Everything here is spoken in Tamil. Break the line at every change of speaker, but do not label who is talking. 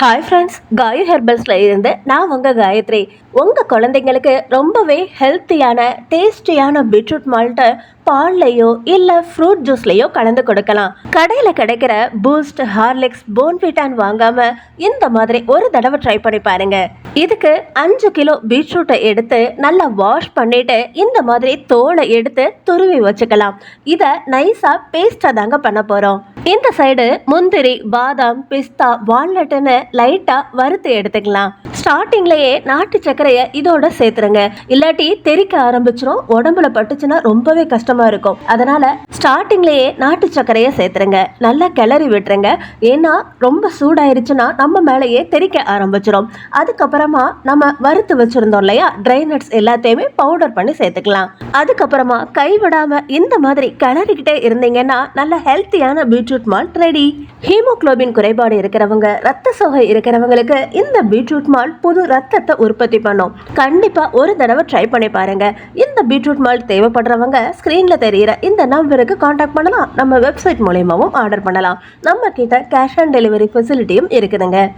ஹாய் ஃப்ரெண்ட்ஸ் காயு ஹெர்பல்ஸில் இருந்து நான் உங்கள் காயத்ரி. உங்கள் குழந்தைங்களுக்கு ரொம்பவே ஹெல்த்தியான டேஸ்டியான பீட்ரூட் மால்ட்டை பால்லையோ இல்லை ஃப்ரூட் ஜூஸ்லையோ கலந்து கொடுக்கலாம். கடையில் கிடைக்கிற பூஸ்ட் ஹார்லிக்ஸ் போன்விட்டான் வாங்காமல் இந்த மாதிரி ஒரு தடவை ட்ரை பண்ணி பாருங்கள் இதுக்கு அஞ்சு கிலோ பீட்ரூட்டை எடுத்து நல்லா வாஷ் பண்ணிட்டு இந்த மாதிரி தோலை எடுத்து துருவி வச்சுக்கலாம். இதை நைஸாக பேஸ்ட்டாக தாங்க பண்ண போகிறோம் இந்த சைடு முந்திரி பாதாம் பிஸ்தா வால்நட்டுன்னு லைட்டாக வறுத்து எடுத்துக்கலாம். ஸ்டார்டிங்லேயே நாட்டு சர்க்கரையை இதோட சேர்த்துருங்க. இல்லாட்டி தெறிக்க ஆரம்பிச்சிடும் உடம்புல பட்டுச்சுன்னா ரொம்பவே கஷ்டமாக இருக்கும். அதனால ஸ்டார்டிங்லேயே நாட்டு சர்க்கரையை சேர்த்துருங்க. நல்லா கிளறி விட்டுருங்க. ஏன்னா ரொம்ப சூடாயிருச்சுன்னா நம்ம மேலேயே தெறிக்க ஆரம்பிச்சிடும் அதுக்கப்புறமா நம்ம வறுத்து வச்சிருந்தோம் இல்லையா? ட்ரை நட்ஸ் எல்லாத்தையுமே பவுடர் பண்ணி சேர்த்துக்கலாம். அதுக்கப்புறமா கைவிடாமல் இந்த மாதிரி கிளறிக்கிட்டே இருந்தீங்கன்னா நல்ல ஹெல்த்தியான பீட்ரூட் மால்ட் ரெடி ஹீமோகுளோபின் குறைபாடு இருக்கிறவங்க ரத்த சோகை இருக்கிறவங்களுக்கு இந்த பீட்ரூட் மால்ட் புது ரத்தத்தை உற்பத்தி பண்ணும். கண்டிப்பாக ஒரு தடவை ட்ரை பண்ணி பாருங்க. இந்த பீட்ரூட் மால்ட் தேவைப்படுறவங்க ஸ்க்ரீனில் தெரியிற இந்த நம்பருக்கு காண்டாக்ட் பண்ணலாம். நம்ம வெப்சைட் மூலயமாவும் ஆர்டர் பண்ணலாம். நம்ம கிட்ட கேஷ் ஆன் டெலிவரி ஃபெசிலிட்டியும் இருக்குதுங்க.